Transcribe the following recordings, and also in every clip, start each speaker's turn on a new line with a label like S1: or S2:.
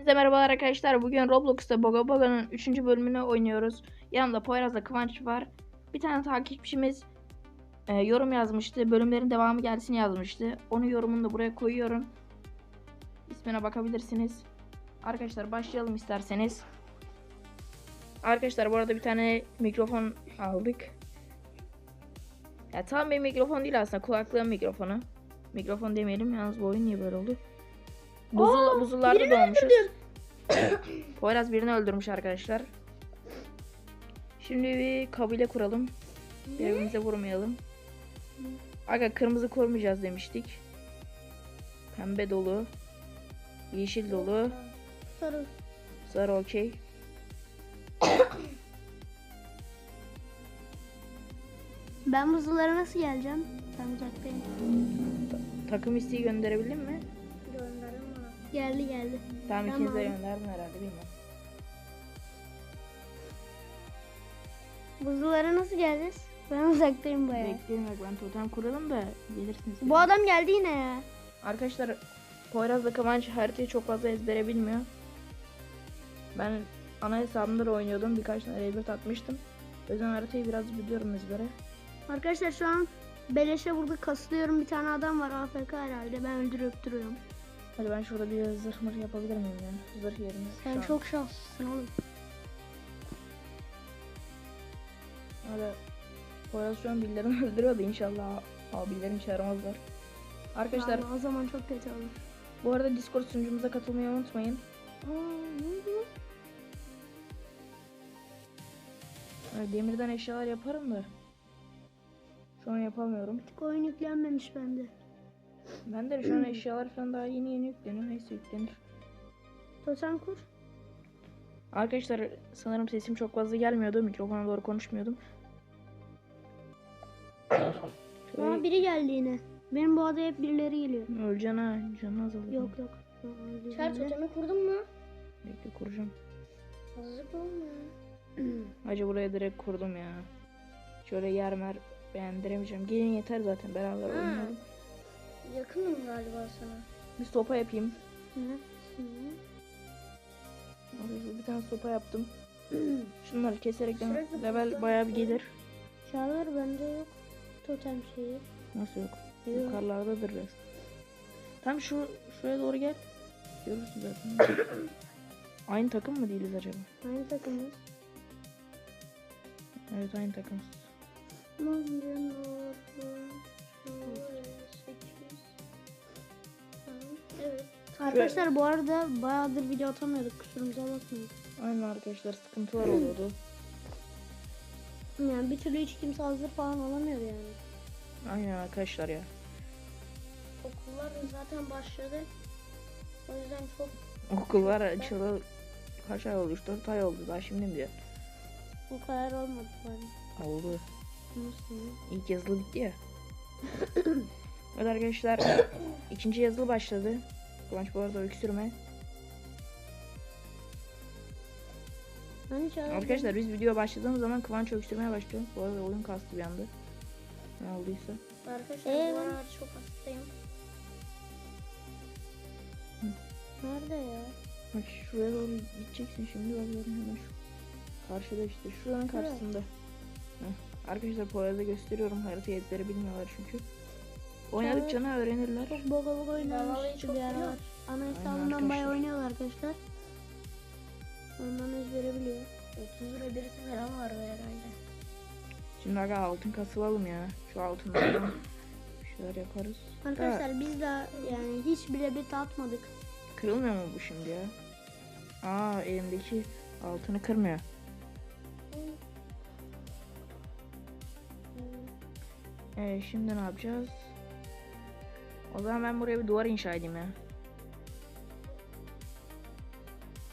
S1: Size merhabalar arkadaşlar. Bugün Roblox'ta Boga Boga'nın 3. bölümünü oynuyoruz. Yanımda Poyraz'la Kıvanç var. Bir tane takipçimiz e, yorum yazmıştı. Bölümlerin devamı gelsin yazmıştı. Onun yorumunu da buraya koyuyorum. İsmine bakabilirsiniz. Arkadaşlar başlayalım isterseniz. Arkadaşlar bu arada bir tane mikrofon aldık. Ya tam bir mikrofon değil aslında kulaklığın mikrofonu. Mikrofon demeyelim yalnız bu oyun niye böyle oldu? Buzul,
S2: Aa,
S1: buzullarda doğmuşuz. Poyraz birini öldürmüş arkadaşlar. Şimdi bir kabile kuralım. Birbirimize vurmayalım. Aga kırmızı koruyacağız demiştik. Pembe dolu. Yeşil dolu.
S2: Sarı.
S1: Sarı okey.
S2: Ben buzullara nasıl geleceğim? Ben uzaktayım.
S1: Takım isteği gönderebildin mi?
S2: Geldi geldi.
S1: Tamam
S2: Tamam.
S1: ikiniz de gönderdin herhalde bilmiyorum.
S2: Buzullara nasıl geleceğiz? Ben uzaktayım bayağı.
S1: Bekleyin bak ben totem kuralım da gelirsiniz.
S2: Bu adam geldi yine ya.
S1: Arkadaşlar Poyraz'la Kıvanç haritayı çok fazla ezbere bilmiyor. Ben ana hesabımda da oynuyordum. Birkaç tane rebirth atmıştım. O yüzden haritayı biraz biliyorum ezbere.
S2: Arkadaşlar şu an beleşe burada kasılıyorum. Bir tane adam var AFK herhalde. Ben öldürüp duruyorum.
S1: Hadi ben şurada bir zırh mırh yapabilir miyim ya? Zırh yerine.
S2: Sen
S1: an.
S2: çok şanslısın oğlum.
S1: Hadi. Poyraz şu an birilerini öldürüyor da inşallah abilerim çağırmazlar. Arkadaşlar
S2: Vallahi o zaman çok kötü olur.
S1: bu arada Discord sunucumuza katılmayı unutmayın.
S2: Aa?
S1: Öyle demirden eşyalar yaparım da. Şu an yapamıyorum.
S2: Tık oyun yüklenmemiş bende.
S1: Ben de şu an eşyalar falan daha yeni yeni yükleniyor. Neyse yüklenir.
S2: Totem kur.
S1: Arkadaşlar sanırım sesim çok fazla gelmiyordu. Mikrofona doğru konuşmuyordum.
S2: Aa,
S1: Şöyle
S2: biri geldi yine. Benim bu adaya hep birileri geliyor.
S1: öleceksin ha. Canı azalıyor.
S2: Yok yok. Aa,
S3: Çer totemi kurdun mu?
S1: Bekle kuracağım.
S3: Hazırlık olmuyor.
S1: Hacı buraya direkt kurdum ya. Şöyle yer mer beğendiremeyeceğim. Gelin yeter zaten beraber oynayalım.
S3: Yakınım galiba sana.
S1: Bir sopa yapayım.
S2: Neredesin?
S1: Oraya Bir tane sopa yaptım. Şunları keserek de level bayağı bir gelir.
S2: Çağlar bende yok. Totem şeyi.
S1: Nasıl yok?
S2: Yok.
S1: Yukarılardadır biraz. Tam şu şuraya doğru gel. Görürsün zaten. aynı takım mı değiliz acaba?
S2: Aynı takımız.
S1: Evet aynı takımız.
S2: London Arkadaşlar bu arada bayağıdır video atamıyorduk. Kusurumuza bakmayın.
S1: Aynen arkadaşlar sıkıntılar oluyordu.
S2: Yani bir türlü hiç kimse hazır falan alamıyor yani.
S1: Aynen arkadaşlar ya.
S3: Okullar zaten başladı. O yüzden çok
S1: Okullar açılı kaç ay oldu? 4 ay oldu daha şimdi mi diyor?
S2: Bu kadar olmadı bari.
S1: Oldu.
S2: Nasıl?
S1: İlk yazılı bitti ya. evet arkadaşlar ikinci yazılı başladı. Kıvanç bu arada öksürme. Arkadaşlar biz video başladığımız zaman Kıvanç öksürmeye başlıyor. Bu arada oyun kastı bir anda. Ne olduysa.
S3: arkadaşlar
S2: Ee,
S3: bu aralar çok hastayım.
S2: Nerede ya?
S1: Bak şuraya doğru gideceksin şimdi bak gördün hemen şu. Karşıda işte şuranın karşısında. Heh. Arkadaşlar Poyraz'a gösteriyorum haritayı ezbere bilmiyorlar çünkü. Oynadıkça ne öğrenirler.
S2: Çok
S3: vallahi
S2: oynamış
S3: çok
S2: bir ara var. Ana hesabından
S1: arkadaşlar.
S2: bayağı oynuyorlar arkadaşlar. Ondan ezbere biliyor.
S3: 30 lira birisi falan var herhalde.
S1: Şimdi aga altın kasılalım ya. Şu altınlardan bir şeyler yaparız.
S2: Arkadaşlar biz de yani hiç bile bir atmadık.
S1: Kırılmıyor mu bu şimdi ya? Aa elimdeki altını kırmıyor. Ee, şimdi ne yapacağız? O zaman ben buraya bir duvar inşa edeyim ya.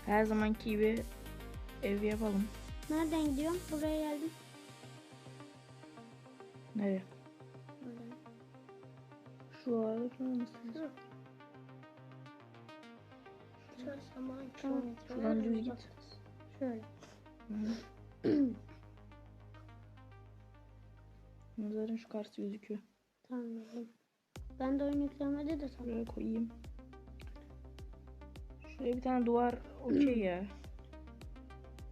S1: Her zamanki gibi ev yapalım.
S2: Nereden gidiyorum? Buraya geldim.
S1: Nereye?
S2: Buradan.
S1: Şu arada falan mısınız?
S3: Şu. Şöyle sen bana
S2: Tamam.
S3: kilometre
S1: Şuradan düz git.
S2: Şöyle.
S1: Hı. Zaten şu karşı gözüküyor.
S2: Tamam. Ben de oyun yüklemede de tamam.
S1: Buraya koyayım. Şuraya bir tane duvar okey ya.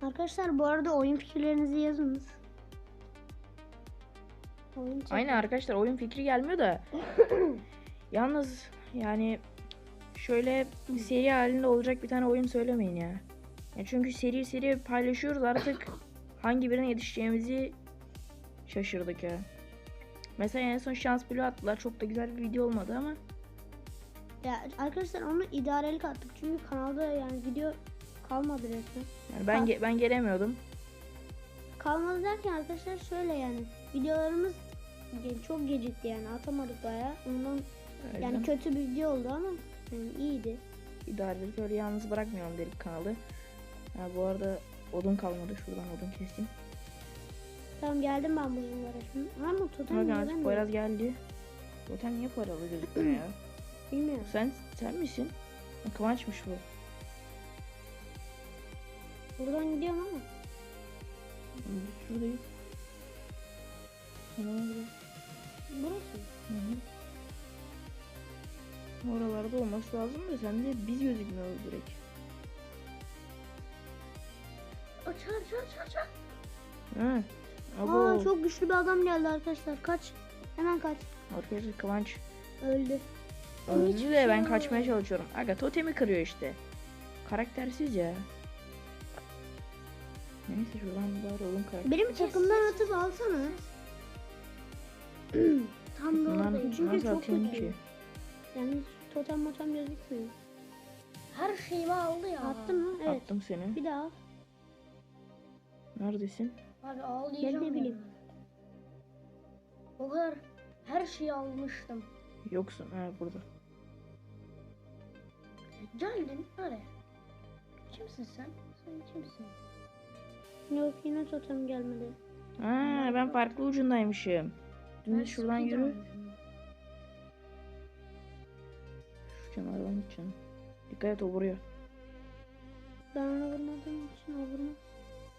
S2: Arkadaşlar bu arada oyun fikirlerinizi yazınız. Oyun
S1: Aynen arkadaşlar oyun fikri gelmiyor da. Yalnız yani şöyle seri halinde olacak bir tane oyun söylemeyin ya. ya çünkü seri seri paylaşıyoruz artık hangi birine yetişeceğimizi şaşırdık ya. Mesela en son şans bloğu attılar. Çok da güzel bir video olmadı ama.
S2: Ya arkadaşlar onu idarelik attık çünkü kanalda yani video kalmadı resmen.
S1: Yani ben ge- ben gelemiyordum.
S2: Kalmadı derken arkadaşlar şöyle yani videolarımız çok gecikti yani atamadık bayağı. Ondan
S1: Öyle.
S2: yani kötü bir video oldu ama yani iyiydi.
S1: İdarelik öyle yalnız bırakmıyorum dedik kanalı. Ha, bu arada odun kalmadı. Şuradan odun keseyim.
S2: Tamam geldim ben buzullara şimdi. Ama totem niye
S1: artık
S2: ben
S1: Poyraz geldi. Zaten niye paralı gözükmüyor ya?
S2: bilmiyorum.
S1: Sen sen misin? Kıvançmış bu.
S2: Buradan gidiyorum ama.
S1: Biz Şuradayız.
S2: Burası.
S1: Hı hı. Oralarda olması lazım da sende biz gözükmüyoruz direkt.
S3: Açar açar açar.
S1: Hı.
S2: Aa
S1: Abo.
S2: çok güçlü bir adam geldi arkadaşlar. Kaç. Hemen kaç.
S1: Arkadaşlar Kıvanç
S2: Öldü.
S1: öldü de
S3: şey
S1: ben kaçmaya çalışıyorum. Aga totemi kırıyor işte. Karaktersiz ya. Neyse şuradan bari oğlum karakter.
S2: Benim takımdan atıp alsana.
S3: Tam da oradayım.
S2: çünkü çok kötü.
S1: ki?
S2: Yani totem motem gözükmüyor.
S3: Her şeyimi aldı ya.
S2: Attın mı? Evet.
S1: Attım seni.
S2: Bir daha al.
S1: Neredesin?
S3: Abi ağlayacağım.
S2: Ben de bileyim.
S3: O kadar her şeyi almıştım.
S1: Yoksun. Ha burada.
S3: Geldim hadi. Kimsin sen? Sen kimsin?
S2: Yok yine totem gelmedi.
S1: Ha ben farklı ucundaymışım. Dümdüz
S3: Ben
S1: şuradan yürü. Şu kenardan gideceğim. Dikkat et o vuruyor.
S2: Ben ona vurmadığım için o vurmaz.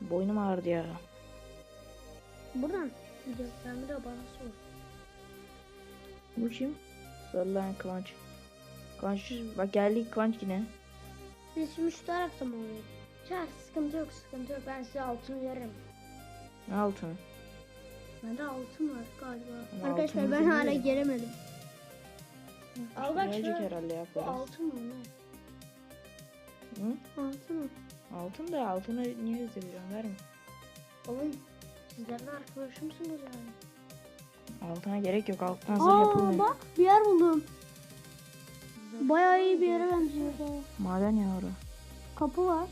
S1: Boynum ağrıdı ya.
S2: Buradan.
S3: Bir de bana sor.
S1: Bu kim? Sarılan Kıvanç. Kıvanç bak geldik Kıvanç yine.
S2: Biz şimdi şu tarafta mı oluyor?
S3: Çar sıkıntı yok sıkıntı yok. Ben size altın veririm.
S1: Ne altını?
S3: Bende altın var galiba.
S1: Ama
S2: Arkadaşlar
S1: altını
S2: ben hala
S1: niye?
S2: gelemedim.
S3: Al bak şöyle.
S1: herhalde ya
S3: Bu
S1: Poyraz.
S3: altın mı ne?
S1: Hı?
S2: Altı mı?
S1: Altın da altını niye bize veriyorsun verme.
S3: Oğlum sizler de arkadaşımsınız yani.
S1: Altına gerek yok altın hazır
S2: Aa
S1: yapılmıyor.
S2: bak bir yer buldum. Bayağı iyi bir yere benziyor.
S1: Maden ya orası.
S2: Kapı var.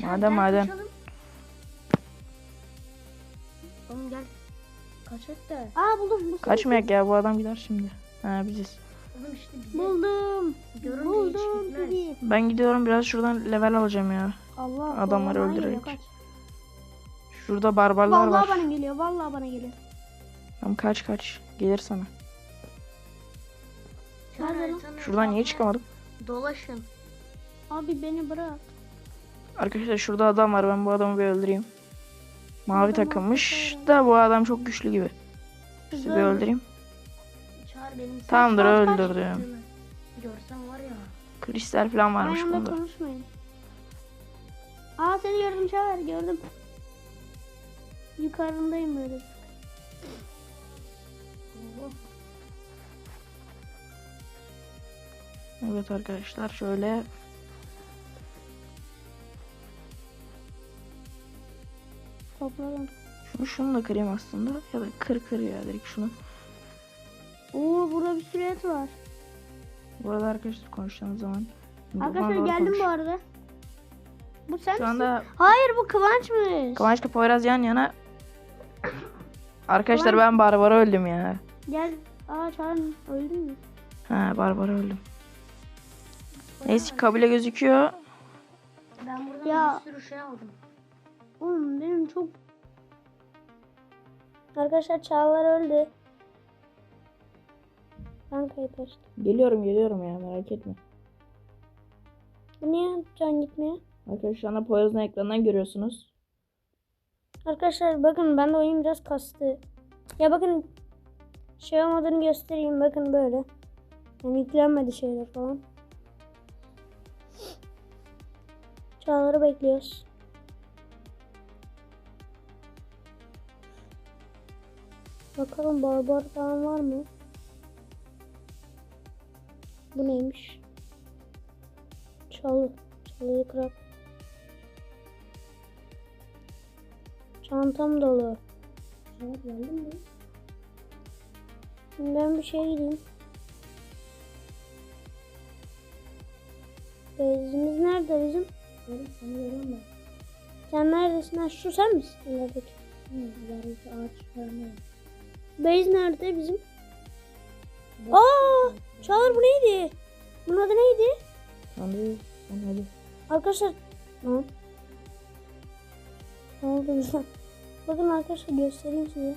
S1: Maden, maden.
S3: kaçalım. Oğlum gel. Kaç et de.
S2: Aa buldum. Bu
S1: Kaçmayak ya bu adam gider şimdi. Ha biziz.
S3: Oğlum işte bize
S2: Buldum.
S3: görünce hiç
S2: Buldum
S3: gitmez.
S2: tabii.
S1: Ben gidiyorum biraz şuradan level alacağım ya.
S2: Allah.
S1: Adamları
S2: vallahi
S1: öldürerek.
S2: kaç.
S1: Şurada barbarlar
S2: Vallahi
S1: var.
S2: bana geliyor. Vallahi bana geliyor.
S1: Tamam kaç kaç. Gelir sana.
S2: Nerede lan?
S1: Şuradan niye çıkamadım?
S3: Dolaşın.
S2: Abi beni bırak.
S1: Arkadaşlar şurada adam var. Ben bu adamı bir öldüreyim. Mavi
S2: Adam
S1: takılmış da bu adam çok güçlü gibi. Sizi bir öldüreyim.
S3: Çağır benim
S1: Tamamdır öldürdüm.
S3: Görsem var ya.
S1: Kristal falan varmış
S2: Ayağımda
S1: bunda.
S2: konuşmayın. Aa seni gördüm Çağır gördüm. Yukarındayım böyle.
S3: Oo,
S1: Evet arkadaşlar şöyle
S2: Topladım.
S1: şunu şunu da kırayım aslında ya da kır kır ya direkt şunu.
S2: Oo burada bir sürü et var.
S1: Bu arada arkadaşlar konuştuğunuz zaman
S2: Arkadaşlar geldim
S1: konuş.
S2: bu arada. Bu sen
S1: Şu
S2: misin?
S1: anda
S2: Hayır bu Kıvanç'mış.
S1: Kıvanç'la Poyraz yan yana. Arkadaşlar ben Barbara öldüm ya.
S2: Gel. Aa Çağrı öldün mü?
S1: Ha Barbara öldüm. Neyse
S3: ne?
S1: kabile gözüküyor.
S3: Ben buradan
S2: Ya.
S3: bir sürü şey aldım.
S2: Oğlum benim çok... Arkadaşlar Çağlar öldü. Ben kayıp açtım.
S1: Geliyorum geliyorum ya merak etme.
S2: Bu niye can gitmiyor?
S1: Arkadaşlar şu anda Poyraz'ın ekranından görüyorsunuz.
S2: Arkadaşlar bakın ben de oyun biraz kastı. Ya bakın şey olmadığını göstereyim bakın böyle. Yani yüklenmedi şeyler falan. Çağlar'ı bekliyoruz. Bakalım barbar falan var mı? Bu neymiş? Çalı. Çalıyı kırak. Çantam dolu.
S3: Cevap geldin mi?
S2: Ben bir şey gideyim. Bezimiz nerede bizim?
S3: Böyle seni göremem.
S2: Sen neredesin? Ha, şu sen misin? İlerideki.
S3: Hı, ağaç falan var.
S2: Base nerede bizim? Aa! Çağlar bu neydi? Bunun adı neydi?
S1: Sen hadi.
S2: Arkadaşlar. Lan. Ne oldu? Bakın arkadaşlar göstereyim size.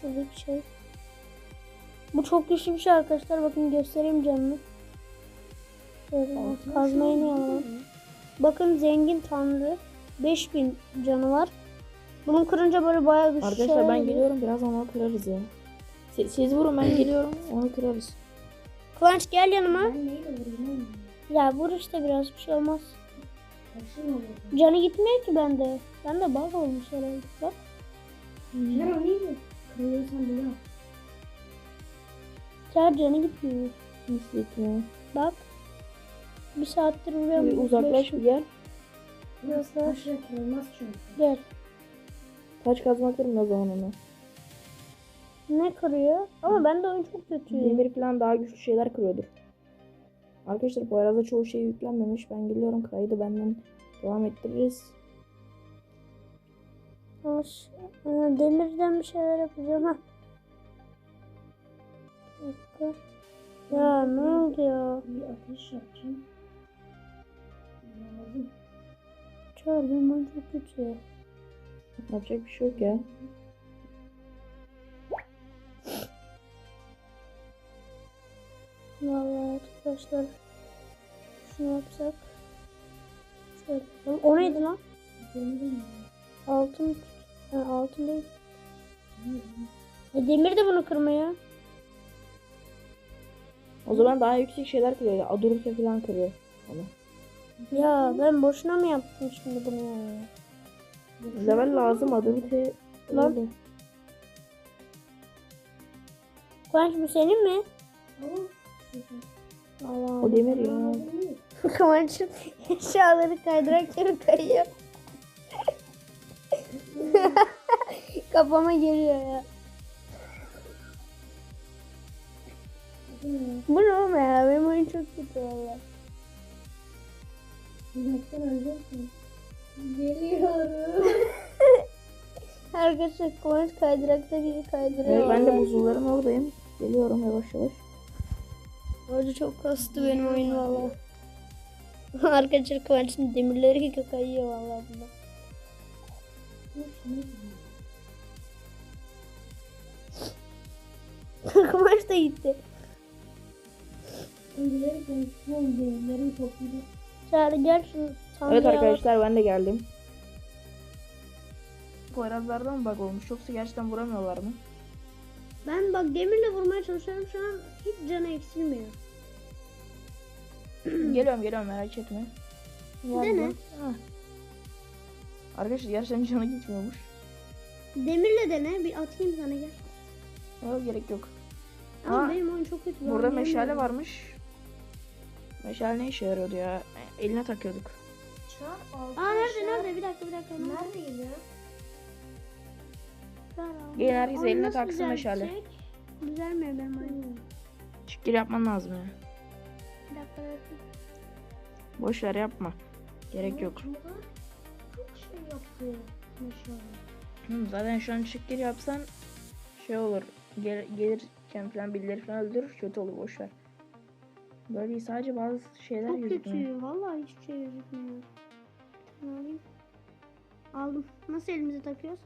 S2: Şurada bir şey. Bu çok güçlü bir şey arkadaşlar. Bakın göstereyim canını. Şöyle kazmayı ne? Bakın zengin tanrı. 5000 canı var. Bunun kırınca böyle bayağı güçlü
S1: Arkadaşlar
S2: şeyler
S1: ben geliyorum birazdan onu kırarız ya. Siz, siz vurun ben geliyorum onu kırarız.
S2: Kıvanç gel yanıma.
S3: Ben neyle vurayım oğlum?
S2: Ya vur işte biraz bir şey olmaz. Canı gitmiyor ki bende. Bende bug olmuş herhalde. Bak.
S3: Sen o neydi? Kırılıyorsan yap.
S2: Çağır canı gitmiyor.
S1: Nasıl gitmiyor?
S2: Bak. Bir saattir
S1: Bir
S2: vuruyorum.
S1: uzaklaş bir gel.
S2: Biraz
S3: Taşla kırılmaz çünkü.
S2: Gel.
S1: Taş kazma kırın o zaman onu.
S2: Ne kırıyor? Ama bende oyun çok kötü.
S1: Demir falan daha güçlü şeyler kırıyordur. Arkadaşlar bu arada çoğu şey yüklenmemiş. Ben geliyorum kaydı benden devam ettiririz.
S2: Hoş. Ee, Demirden bir şeyler yapacağım ha. Ya ne oldu ya?
S3: Bir ateş yapacağım. Lazım.
S2: Çağır benim oyun çok kötü.
S1: Yapacak bir şey yok ya.
S2: Vallahi arkadaşlar. Şunu yapsak. Şöyle yapalım. O neydi lan? Altın. Ha, altın değil. E demir de bunu kırmıyor.
S1: O zaman daha yüksek şeyler kırıyor. Adurute falan kırıyor. Onu.
S2: Ya ben boşuna mı yaptım şimdi bunu ya?
S1: Level lazım Adurute.
S2: Lan. Kıvanç bu senin mi?
S3: Ama
S2: Allah
S1: O demir ya.
S2: Kıvanç'ın eşyaları kaydırak yere kayıyor. Kafama geliyor ya. Bu ne oğlum ya? Benim oyun çok kötü valla.
S3: Hizmetten öleceksin. Geliyorum.
S2: Arkadaşlar Kıvanç kaydırakta gibi kaydırıyor.
S1: Evet, ben de buzulların oradayım. Geliyorum yavaş yavaş.
S2: Orada çok kastı benim oyun valla. Arkadaşlar Kıvanç'ın demirleri kayıyor valla bunda. Kıvanç da gitti.
S3: Konuşuyorum iyi.
S2: Çağrı gel şunu
S1: Evet arkadaşlar ben de geldim. Poyrazlarda mı bug olmuş yoksa gerçekten vuramıyorlar mı?
S2: Ben bak demirle vurmaya çalışıyorum şu an hiç canı eksilmiyor.
S1: geliyorum geliyorum merak etme.
S2: Dene.
S1: Arkadaşlar gerçekten canı gitmiyormuş.
S2: Demirle dene bir atayım sana gel.
S1: Yok gerek yok.
S2: Ama benim oyun çok kötü.
S1: Burada meşale varmış. Meşale ne işe yarıyordu ya? Eline takıyorduk.
S3: Altı
S2: Aa nerede nerede bir dakika bir dakika.
S3: Nerede geliyor?
S1: Gelin herkes eline taksın meşale.
S2: düzeltecek? Düzelmiyor benim oyun.
S1: Şükür yapman lazım ya. Boş ver yapma. Gerek yok.
S3: Çocuklar Çok şey yaptı. Maşallah.
S1: Hı, zaten şu an şükür yapsan şey olur. Gel, gelirken falan birileri falan öldürür. Kötü olur boş ver. Böyle sadece bazı şeyler
S2: Çok
S1: gözükmüyor.
S2: kötü. Vallahi hiçbir şey gözükmüyor. Alayım? Aldım. Nasıl elimize takıyoruz?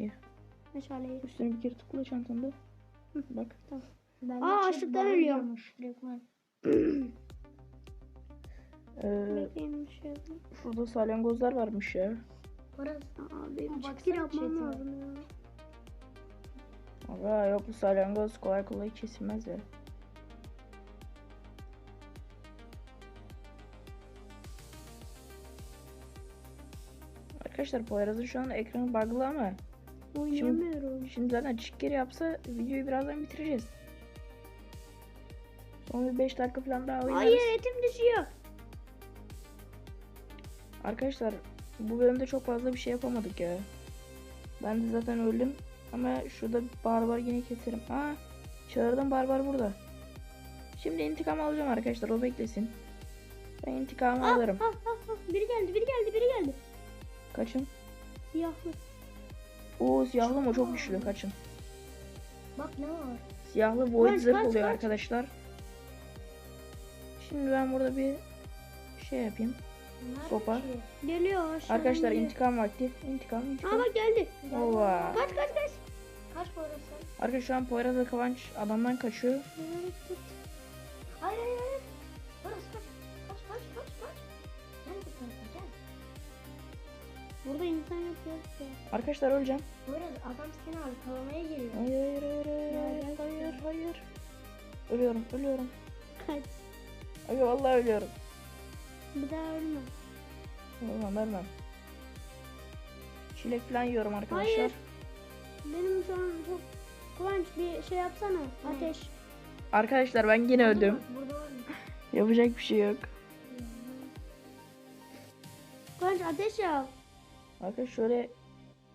S1: Meşaleyi.
S2: Meşaleyi.
S1: Üstüne bir kere tıkla çantanda. Hı. Bak. Tamam.
S3: Ben
S2: Aa açlıktan
S3: ölüyormuş.
S1: ee,
S2: şey
S1: salyangozlar varmış ya.
S3: Orası.
S2: Aa, benim
S3: çekil
S2: şey yapmam lazım ya.
S1: Yok bu salyangoz kolay kolay kesilmez ya. Arkadaşlar Poyraz'ın şu an ekranı bug'lı ama
S2: Oynayamıyorum.
S1: şimdi zaten çık yapsa videoyu birazdan bitireceğiz. Son bir 5 dakika falan daha oynarız.
S2: Hayır etim düşüyor.
S1: Arkadaşlar bu bölümde çok fazla bir şey yapamadık ya. Ben de zaten öldüm. Ama şurada barbar yine keserim. Aa çağırdım barbar burada. Şimdi intikam alacağım arkadaşlar o beklesin. Ben intikamı
S2: Ah,
S1: alırım.
S2: ah, ah, ah. Biri geldi biri geldi biri geldi.
S1: Kaçın.
S2: Siyahlı.
S1: Oo siyahlı mı çok güçlü kaçın.
S3: Bak ne var?
S1: Siyahlı void
S2: Kaç,
S1: zırh
S2: kaç,
S1: oluyor
S2: kaç.
S1: arkadaşlar. Şimdi ben burada bir şey yapayım.
S3: Nerede
S1: Sopa.
S2: Geliyor aşağı.
S1: Arkadaşlar intikam vakti. İntikam
S2: Aa
S1: intikam.
S2: bak geldi.
S1: Ova.
S2: Kaç kaç kaç.
S3: Kaç parası?
S1: Arkadaşlar şu an Poyraz ve Kıvanç adamdan kaçıyor.
S2: Burada insan yok ya.
S1: Arkadaşlar öleceğim.
S3: Böyle adam seni arkalamaya geliyor.
S1: Hayır hayır hayır hayır
S2: gel,
S1: hayır hayır. Ölüyorum ölüyorum.
S2: Kaç.
S1: Aga vallahi ölüyorum.
S2: Bir daha ölme.
S1: Ölmem ölmem. Çilek falan yiyorum arkadaşlar.
S2: Hayır. Benim şu an çok Kıvanç bir şey yapsana. Ateş.
S1: Arkadaşlar ben yine öldüm.
S3: Burada var?
S1: Yapacak bir şey yok.
S2: Kıvanç ateş yap.
S1: Arkadaşlar şöyle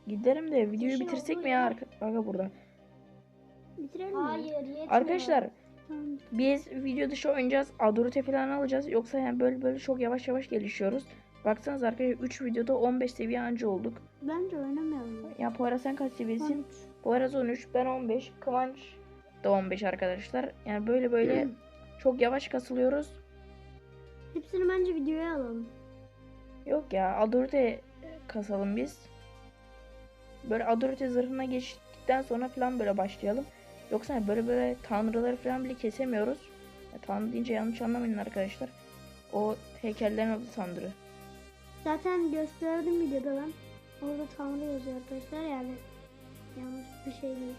S1: giderim de videoyu
S3: Ateşin
S1: bitirsek mi ya arka, burada.
S2: Bitirelim mi?
S3: Hayır yetmiyor.
S1: Arkadaşlar
S2: Tamam.
S1: biz video dışı oynayacağız. Adorite falan alacağız. Yoksa yani böyle böyle çok yavaş yavaş gelişiyoruz. Baksanız arkadaşlar 3 videoda 15 seviye anca olduk.
S2: Bence oynamayalım.
S1: Ya Poyraz sen kaç seviyesin?
S2: 13.
S1: Poyraz 13, ben 15, Kıvanç da 15 arkadaşlar. Yani böyle böyle çok yavaş kasılıyoruz.
S2: Hepsini bence videoya alalım.
S1: Yok ya Adorite kasalım biz. Böyle Adorite zırhına geçtikten sonra falan böyle başlayalım. Yoksa hani böyle böyle tanrıları falan bile kesemiyoruz. Ya, tanrı deyince yanlış anlamayın arkadaşlar. O heykellerin adı tanrı.
S2: Zaten gösterdim videoda ben. Orada Tanrı yazıyor arkadaşlar yani. Yanlış bir şey değil.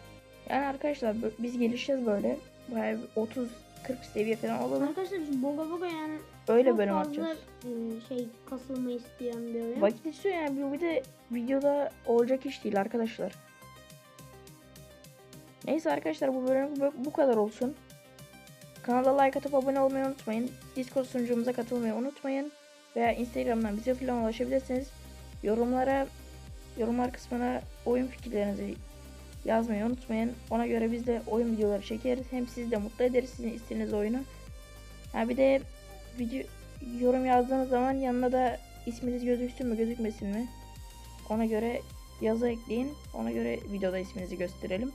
S1: Yani arkadaşlar biz gelişeceğiz böyle. Bayağı 30-40 seviye falan olalım.
S2: Arkadaşlar biz boga boga yani
S1: Öyle
S2: çok
S1: bölüm
S2: fazla
S1: atacağız.
S2: e, şey kasılma isteyen bir oyun.
S1: Vakit istiyor yani bu bir de videoda olacak iş değil arkadaşlar. Neyse arkadaşlar bu bölüm bu- bu kadar olsun. Kanala like atıp abone olmayı unutmayın. Discord sunucumuza katılmayı unutmayın. Veya Instagram'dan bize falan ulaşabilirsiniz. Yorumlara yorumlar kısmına oyun fikirlerinizi yazmayı unutmayın. Ona göre biz de oyun videoları çekeriz. Hem sizi de mutlu ederiz sizin istediğiniz oyunu. Ha bir de video yorum yazdığınız zaman yanına da isminiz gözüksün mü gözükmesin mi? Ona göre yazı ekleyin. Ona göre videoda isminizi gösterelim.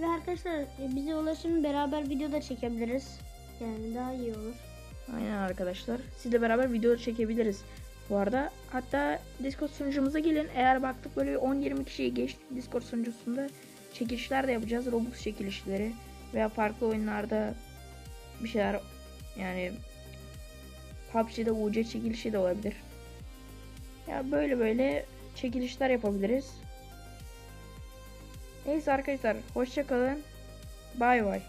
S2: Ve arkadaşlar e, bize ulaşın beraber video da çekebiliriz. Yani daha iyi olur.
S1: Aynen arkadaşlar. Sizle beraber video çekebiliriz. Bu arada hatta Discord sunucumuza gelin. Eğer baktık böyle 10-20 kişiyi geçti Discord sunucusunda çekilişler de yapacağız. Robux çekilişleri veya farklı oyunlarda bir şeyler yani PUBG'de UC çekilişi de olabilir. Ya böyle böyle çekilişler yapabiliriz. Neyse arkadaşlar hoşça kalın. Bay bay.